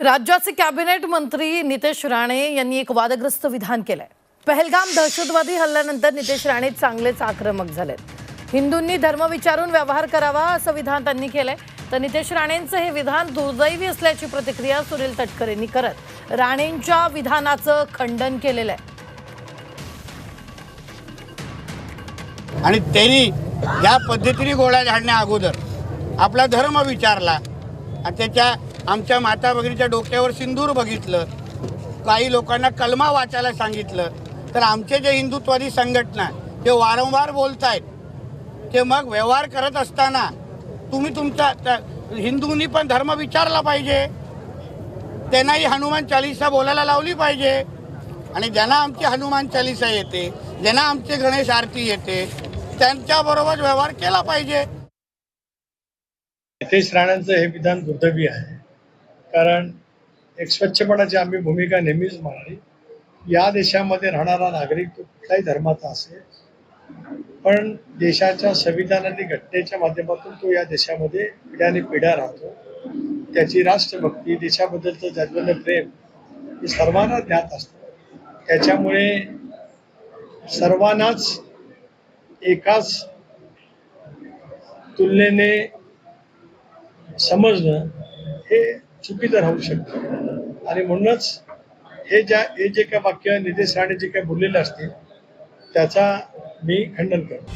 राज्याचे कॅबिनेट मंत्री नितेश राणे यांनी एक वादग्रस्त विधान केलंय. पहलगाम दहशतवादी हल्ल्यानंतर नितेश राणे चांगलेच आक्रमक झालेत. हिंदूंनी धर्म विचारून व्यवहार करावा असं विधान त्यांनी केलंय. तर नितेश राणेंचं हे विधान दुर्दैवी असल्याची प्रतिक्रिया सुनील तटकरेंनी करत राणेंच्या विधानाचं खंडन केलेलं आहे. आणि त्यांनी या पद्धतीने गोळ्या झाडण्या अगोदर आपला धर्म विचारला आणि त्याच्या आमच्या माता भगिनीच्या डोक्यावर सिंदूर बघितलं. काही लोकांना कलमा वाचायला सांगितलं. तर आमचे जे हिंदुत्वादी संघटना ते वारंवार बोलत आहेत ते मग व्यवहार करत असताना तुम्ही तुमचा हिंदूंनी पण धर्म विचारला पाहिजे. त्यांनाही हनुमान चालिसा बोलायला लावली पाहिजे. आणि ज्यांना आमची हनुमान चालिसा येते ज्यांना आमची गणेश आरती येते त्यांच्याबरोबर व्यवहार केला पाहिजे. नितेश राणांचं हे विधान दुर्दैवी आहे. कारण एक स्वच्छपणाची आम्ही भूमिका नेहमीच मांडली या देशामध्ये राहणारा नागरिक तो कुठल्याही धर्माचा असेल पण देशाच्या संविधान आणि घटनेच्या माध्यमातून तो या देशामध्ये पिढ्याने पिढ्या राहतो. त्याची राष्ट्रभक्ती देशाबद्दलचं जन्मलं प्रेम हे सर्वांना ज्ञात असतं. त्याच्यामुळे सर्वांनाच एकाच तुलनेने समजणं हे चुकीचं राहू शकतं. आणि म्हणूनच हे ज्या हे जे काय वाक्य नितेश राणे जे काय बोललेले असतील त्याचा मी खंडन करतो.